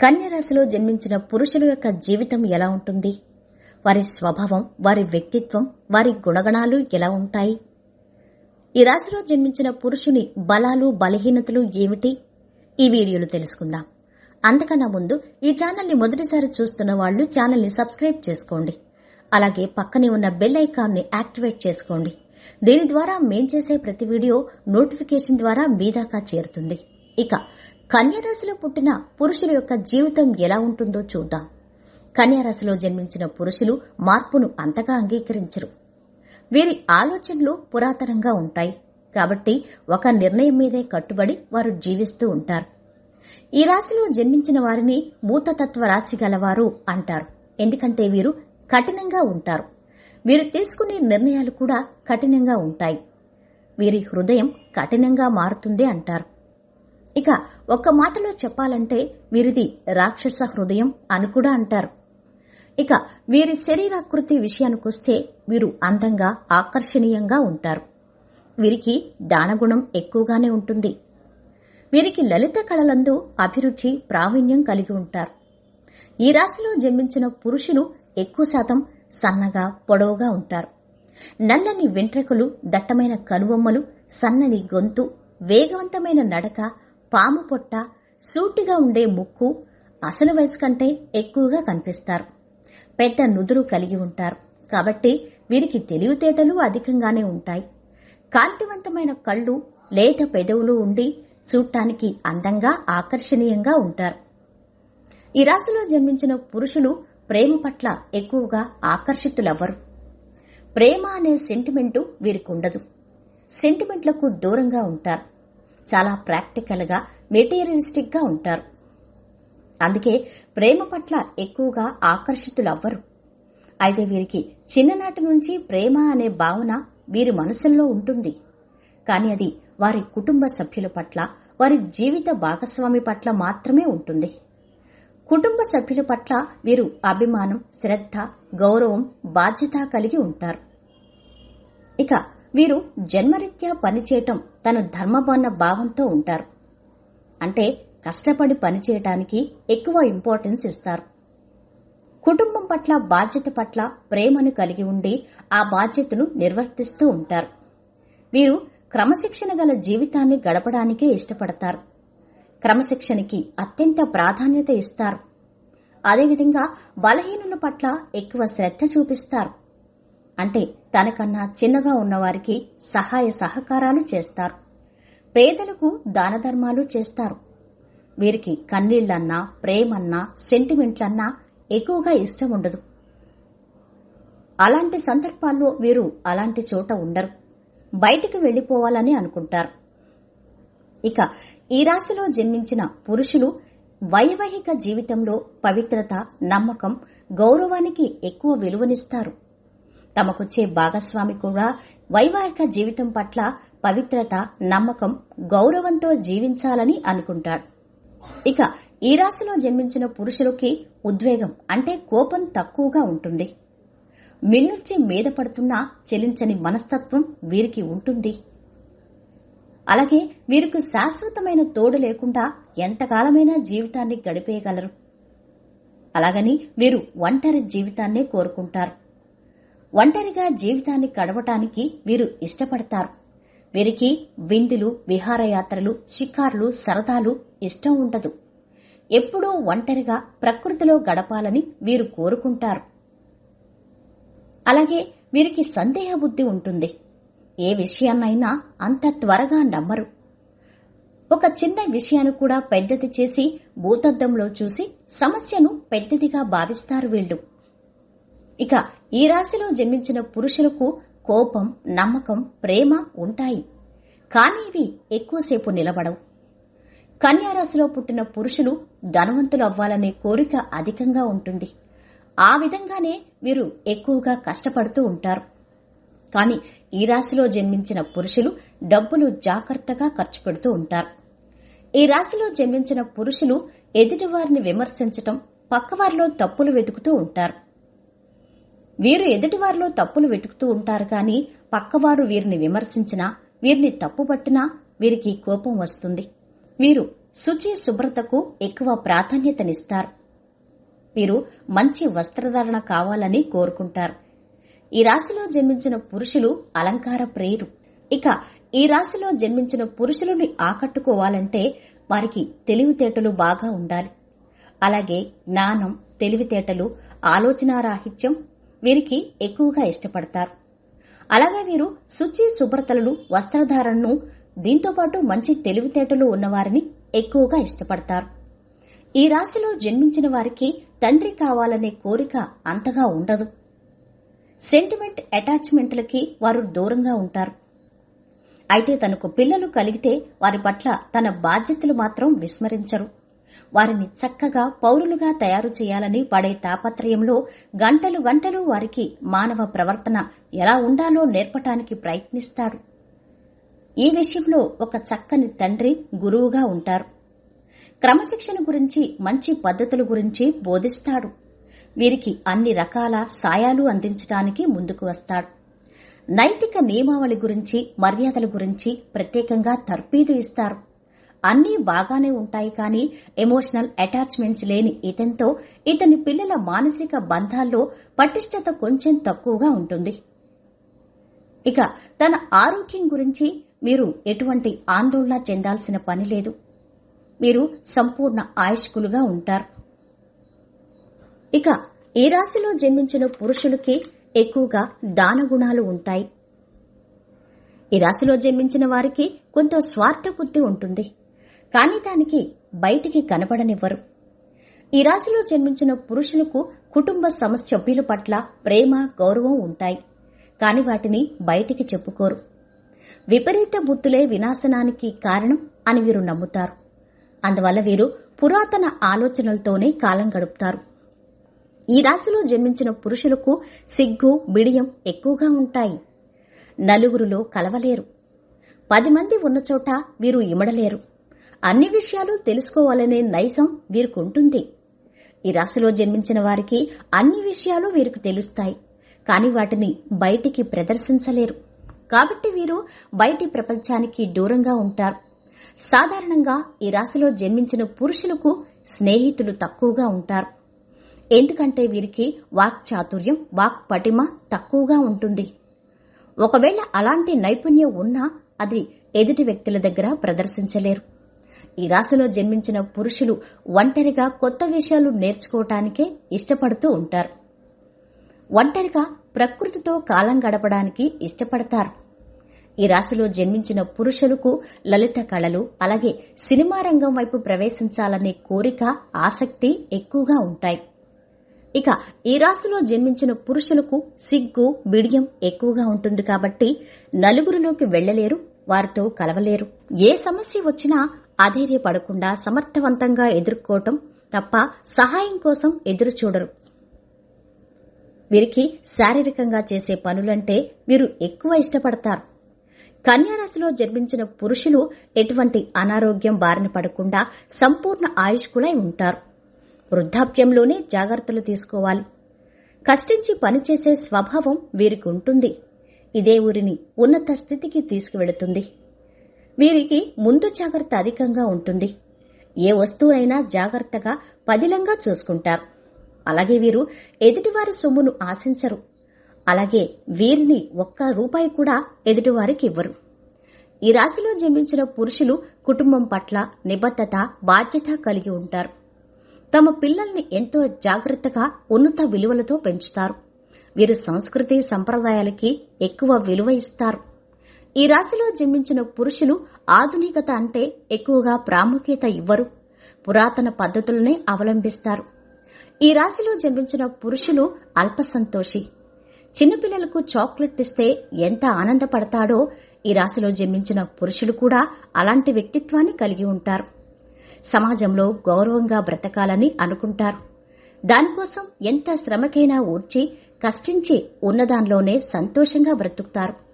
కన్యరాశిలో జన్మించిన పురుషుల యొక్క జీవితం ఎలా ఉంటుంది? వారి స్వభావం వారి వ్యక్తిత్వం వారి గుణగణాలు ఎలా ఉంటాయి? ఈ రాశిలో జన్మించిన పురుషుని బలాలు బలహీనతలు ఏమిటి? ఈ వీడియోలో తెలుసుకుందాం. అంతకన్నా ముందు ఈ ఛానల్ని మొదటిసారి చూస్తున్న వాళ్ళు ఛానల్ని సబ్స్క్రైబ్ చేసుకోండి. అలాగే పక్కనే ఉన్న బెల్ ఐకాన్ని యాక్టివేట్ చేసుకోండి. దీని ద్వారా మేం చేసే ప్రతి వీడియో నోటిఫికేషన్ ద్వారా మీ దాకా చేరుతుంది. ఇక కన్యారాశిలో పుట్టిన పురుషుల యొక్క జీవితం ఎలా ఉంటుందో చూద్దాం. కన్యారాశిలో జన్మించిన పురుషులు మార్పును అంతగా అంగీకరించరు. వీరి ఆలోచనలు పురాతనంగా ఉంటాయి. కాబట్టి ఒక నిర్ణయం మీదే కట్టుబడి వారు జీవిస్తూ ఉంటారు. ఈ రాశిలో జన్మించిన వారిని భూతతత్వ రాశి గలవారు అంటారు. ఎందుకంటే వీరు కఠినంగా ఉంటారు. వీరు తీసుకునే నిర్ణయాలు కూడా కఠినంగా ఉంటాయి. వీరి హృదయం కఠినంగా మారుతుంది అంటారు. ఇక ఒక్క మాటలో చెప్పాలంటే వీరిది రాక్షస హృదయం అని కూడా అంటారు. ఇక వీరి శరీరాకృతి విషయానికొస్తే వీరు అందంగా ఆకర్షణీయంగా ఉంటారు. వీరికి దానగుణం ఎక్కువగానే ఉంటుంది. వీరికి లలిత కళలందు అభిరుచి ప్రావీణ్యం కలిగి ఉంటారు. ఈ రాశిలో జన్మించిన పురుషులు ఎక్కువ శాతం సన్నగా పొడవుగా ఉంటారు. నల్లని వెంట్రుకలు దట్టమైన కనుబొమ్మలు సన్నని గొంతు వేగవంతమైన నడక పాము పొట్ట సూటిగా ఉండే ముక్కు అసలు వయసు కంటే ఎక్కువగా కనిపిస్తారు. పెద్ద నుదురు కలిగి ఉంటారు. కాబట్టి వీరికి తెలివితేటలు అధికంగానే ఉంటాయి. కాంతివంతమైన కళ్ళు లేత పెదవులు ఉండి చూడటానికి అందంగా ఆకర్షణీయంగా ఉంటారు. ఈ రాశిలో జన్మించిన పురుషులు ప్రేమ పట్ల ఎక్కువగా ఆకర్షితులవ్వరు. ప్రేమ అనే సెంటిమెంటు వీరికి ఉండదు సెంటిమెంట్లకు దూరంగా ఉంటారు. చాలా ప్రాక్టికల్గా మెటీరియలిస్టిక్గా ఉంటారు. అందుకే ప్రేమ పట్ల ఎక్కువగా ఆకర్షితులవ్వరు. అయితే వీరికి చిన్ననాటి నుంచి ప్రేమ అనే భావన వీరి మనసుల్లో ఉంటుంది. కానీ అది వారి కుటుంబ సభ్యుల పట్ల వారి జీవిత భాగస్వామి పట్ల మాత్రమే ఉంటుంది. కుటుంబ సభ్యుల పట్ల వీరు అభిమానం శ్రద్ధ గౌరవం బాధ్యత కలిగి ఉంటారు. ఇక వీరు జన్మరీత్యా పనిచేయటం తన ధర్మబన్న భావంతో ఉంటారు. అంటే కష్టపడి పనిచేయటానికి ఎక్కువ ఇంపార్టెన్స్ ఇస్తారు. కుటుంబం పట్ల బాధ్యత పట్ల ప్రేమను కలిగి ఉండి ఆ బాధ్యతను నిర్వర్తిస్తూ ఉంటారు. వీరు క్రమశిక్షణ గల జీవితాన్ని గడపడానికే ఇష్టపడతారు. క్రమశిక్షణకి అత్యంత ప్రాధాన్యత ఇస్తారు. అదేవిధంగా బలహీనుల పట్ల ఎక్కువ శ్రద్ధ చూపిస్తారు. అంటే తనకన్నా చిన్నగా ఉన్నవారికి సహాయ సహకారాలు చేస్తారు. పేదలకు దానధర్మాలు చేస్తారు. వీరికి కన్నీళ్ళన్నా ప్రేమన్నా సెంటిమెంట్లన్నా ఎక్కువగా ఇష్టం ఉండదు. అలాంటి సందర్భాల్లో వీరు అలాంటి చోట ఉండరు. బయటికి వెళ్ళిపోవాలని అనుకుంటారు. ఇక ఈ రాశిలో జన్మించిన పురుషులు వైవాహిక జీవితంలో పవిత్రత నమ్మకం గౌరవానికి ఎక్కువ విలువనిస్తారు. తమకొచ్చే భాగస్వామి కూడా వైవాహిక జీవితం పట్ల పవిత్రత నమ్మకం గౌరవంతో జీవించాలని అనుకుంటాడు. ఇక ఈ రాశిలో జన్మించిన పురుషులకి ఉద్వేగం అంటే కోపం తక్కువగా ఉంటుంది. మిన్నుర్చి మీద పడుతున్నా చెలించని మనస్తత్వం వీరికి ఉంటుంది. అలాగే వీరికి శాశ్వతమైన తోడు లేకుండా ఎంతకాలమైనా జీవితాన్ని గడిపేయగలరు. అలాగని వీరు ఒంటరి జీవితాన్నే కోరుకుంటారు. ఒంటరిగా జీవితాన్ని గడపటానికి వీరు ఇష్టపడతారు. వీరికి విందులు విహారయాత్రలు షికార్లు సరదాలు ఇష్టం ఉండదు. ఎప్పుడూ ఒంటరిగా ప్రకృతిలో గడపాలని వీరు కోరుకుంటారు. అలాగే వీరికి సందేహ బుద్ధి ఉంటుంది. ఏ విషయాన్నైనా అంత త్వరగా నమ్మరు. ఒక చిన్న విషయాన్ని కూడా పెద్దది చేసి భూతద్దంలో చూసి సమస్యను పెద్దదిగా భావిస్తారు వీళ్ళు. ఇక ఈ రాశిలో జన్మించిన పురుషులకు కోపం నమ్మకం ప్రేమ ఉంటాయి. కానీ ఇవి ఎక్కువసేపు నిలబడవు. కన్యారాశిలో పుట్టిన పురుషులు ధనవంతులు అవ్వాలనే కోరిక అధికంగా ఉంటుంది. ఆ విధంగానే వీరు ఎక్కువగా కష్టపడుతూ ఉంటారు. కానీ ఈ రాశిలో జన్మించిన పురుషులు డబ్బులు జాగ్రత్తగా ఖర్చు పెడుతూ ఉంటారు. ఈ రాశిలో జన్మించిన పురుషులు ఎదుటివారిని విమర్శించటం పక్కవారిలో తప్పులు వెతుకుతూ ఉంటారు. వీరు ఎదుటివారిలో తప్పులు వెతుకుతూ ఉంటారు కానీ పక్కవారు వీరిని విమర్శించినా వీరిని తప్పుపట్టినా వీరికి కోపం వస్తుంది. వీరు శుచి శుభ్రతకు ఎక్కువ ప్రాధాన్యతనిస్తారు. వీరు మంచి వస్త్రధారణ కావాలని కోరుకుంటారు. ఈ రాశిలో జన్మించిన పురుషులు అలంకార ప్రియులు. ఇక ఈ రాశిలో జన్మించిన పురుషులని ఆకట్టుకోవాలంటే వారికి తెలివితేటలు బాగా ఉండాలి. అలాగే జ్ఞానం తెలివితేటలు ఆలోచనారాహిత్యం వీరికి ఎక్కువగా ఇష్టపడతారు. అలాగే వీరు శుచి శుభ్రతలను వస్త్రధారణను దీంతోపాటు మంచి తెలివితేటలు ఉన్నవారిని ఎక్కువగా ఇష్టపడతారు. ఈ రాశిలో జన్మించిన వారికి తండ్రి కావాలనే కోరిక అంతగా ఉండదు. సెంటిమెంట్ అటాచ్మెంట్లకి వారు దూరంగా ఉంటారు. అయితే తనకు పిల్లలు కలిగితే వారి పట్ల తన బాధ్యతలు మాత్రం విస్మరించరు. వారిని చక్కగా పౌరులుగా తయారు చేయాలని పడే తాపత్రయంలో గంటలు గంటలు వారికి మానవ ప్రవర్తన ఎలా ఉండాలో నేర్పటానికి ప్రయత్నిస్తాడు. ఈ విషయంలో ఒక చక్కని తండ్రి గురువుగా ఉంటారు. క్రమశిక్షణ గురించి మంచి పద్ధతుల గురించి బోధిస్తాడు. వీరికి అన్ని రకాల సాయాలు అందించడానికి ముందుకు వస్తాడు. నైతిక నియమావళి గురించి మర్యాదల గురించి ప్రత్యేకంగా తర్పీదు ఇస్తారు. అన్నీ బాగానే ఉంటాయి కానీ ఎమోషనల్ అటాచ్మెంట్స్ లేని ఇతనితో ఇతని పిల్లల మానసిక బంధాల్లో పటిష్టత కొంచెం తక్కువగా ఉంటుంది. ఇక తన ఆరోగ్యం గురించి మీరు ఎటువంటి ఆందోళన చెందాల్సిన పని లేదు. మీరు సంపూర్ణ ఆయుష్కులుగా ఉంటారు. ఇక ఈ రాశిలో జన్మించిన పురుషులకి ఎక్కువగా దానగుణాలు ఉంటాయి. ఈ రాశిలో జన్మించిన వారికి కొంత స్వార్థ బుద్ధి ఉంటుంది. కానీ దానికి బయటికి కనబడనివ్వరు. ఈ రాశిలో జన్మించిన పురుషులకు కుటుంబ సభ్యుల పట్ల ప్రేమ గౌరవం ఉంటాయి. కాని వాటిని బయటికి చెప్పుకోరు. విపరీత బుద్ధులే వినాశనానికి కారణం అని వీరు నమ్ముతారు. అందువల్ల వీరు పురాతన ఆలోచనలతోనే కాలం గడుపుతారు. ఈ రాశిలో జన్మించిన పురుషులకు సిగ్గు బిడియం ఎక్కువగా ఉంటాయి. నలుగురిలో కలవలేరు. పది మంది ఉన్న చోట వీరు ఇమడలేరు. అన్ని విషయాలు తెలుసుకోవాలనే నైజం వీరికుంటుంది. ఈ రాశిలో జన్మించిన వారికి అన్ని విషయాలు వీరికి తెలుస్తాయి. కాని వాటిని బయటికి ప్రదర్శించలేరు. కాబట్టి వీరు బయటి ప్రపంచానికి దూరంగా ఉంటారు. సాధారణంగా ఈ రాశిలో జన్మించిన పురుషులకు స్నేహితులు తక్కువగా ఉంటారు. ఎందుకంటే వీరికి వాక్ చాతుర్యం వాక్ పటిమ తక్కువగా ఉంటుంది. ఒకవేళ అలాంటి నైపుణ్యం ఉన్నా అది ఎదుటి వ్యక్తుల దగ్గర ప్రదర్శించలేరు. ఈ రాశిలో జన్మించిన పురుషులు ఒంటరిగా కొత్త విషయాలు నేర్చుకోవటానికే ఇష్టపడుతూ ఉంటారు. ఒంటరిగా ప్రకృతితో కాలం గడపడానికి ఇష్టపడతారు. ఈ రాశిలో జన్మించిన పురుషులకు లలిత కళలు అలాగే సినిమా రంగం వైపు ప్రవేశించాలనే కోరిక ఆసక్తి ఎక్కువగా ఉంటాయి. ఇక ఈ రాశిలో జన్మించిన పురుషులకు సిగ్గు బిడియం ఎక్కువగా ఉంటుంది కాబట్టి నలుగురిలోకి వెళ్ళలేరు వారితో కలవలేరు. ఏ సమస్య వచ్చినా అధైర్యపడకుండా సమర్థవంతంగా ఎదుర్కోవటం తప్ప సహాయం కోసం ఎదురు చూడరు వీరికి శారీరకంగా చేసే పనులంటే వీరు ఎక్కువ ఇష్టపడతారు. కన్యారాశిలో జన్మించిన పురుషులు ఎటువంటి అనారోగ్యం బారిన పడకుండా సంపూర్ణ ఆయుష్కులై ఉంటారు. వృద్ధాప్యంలోనే జాగ్రత్తలు తీసుకోవాలి. కష్టించి పనిచేసే స్వభావం వీరికి ఉంటుంది ఇదే ఊరిని ఉన్నత స్థితికి తీసుకువెళుతుంది. వీరికి ముందు జాగ్రత్త అధికంగా ఉంటుంది. ఏ వస్తువునైనా జాగ్రత్తగా పదిలంగా చూసుకుంటారు. అలాగే వీరు ఎదుటివారి సొమ్మును ఆశించరు. అలాగే వీరిని ఒక్క రూపాయి కూడా ఎదుటివారికి ఇవ్వరు. ఈ రాశిలో జన్మించిన పురుషులు కుటుంబం పట్ల నిబద్ధత బాధ్యత కలిగి ఉంటారు. తమ పిల్లల్ని ఎంతో జాగ్రత్తగా ఉన్నత విలువలతో పెంచుతారు. వీరు సంస్కృతి సంప్రదాయాలకి ఎక్కువ విలువ ఇస్తారు. ఈ రాశిలో జన్మించిన పురుషులు ఆధునికత అంటే ఎక్కువగా ప్రాముఖ్యత ఇవ్వరు. పురాతన పద్ధతులనే అవలంబిస్తారు. ఈ రాశిలో జన్మించిన పురుషులు అల్పసంతోషి. చిన్నపిల్లలకు చాక్లెట్ ఇస్తే ఎంత ఆనందపడతాడో ఈ రాశిలో జన్మించిన పురుషులు కూడా అలాంటి వ్యక్తిత్వాన్ని కలిగి ఉంటారు. సమాజంలో గౌరవంగా బ్రతకాలని అనుకుంటారు. దానికోసం ఎంత శ్రమకైనా ఊర్చి కష్టించి ఉన్నదానిలోనే సంతోషంగా బ్రతుకుతారు.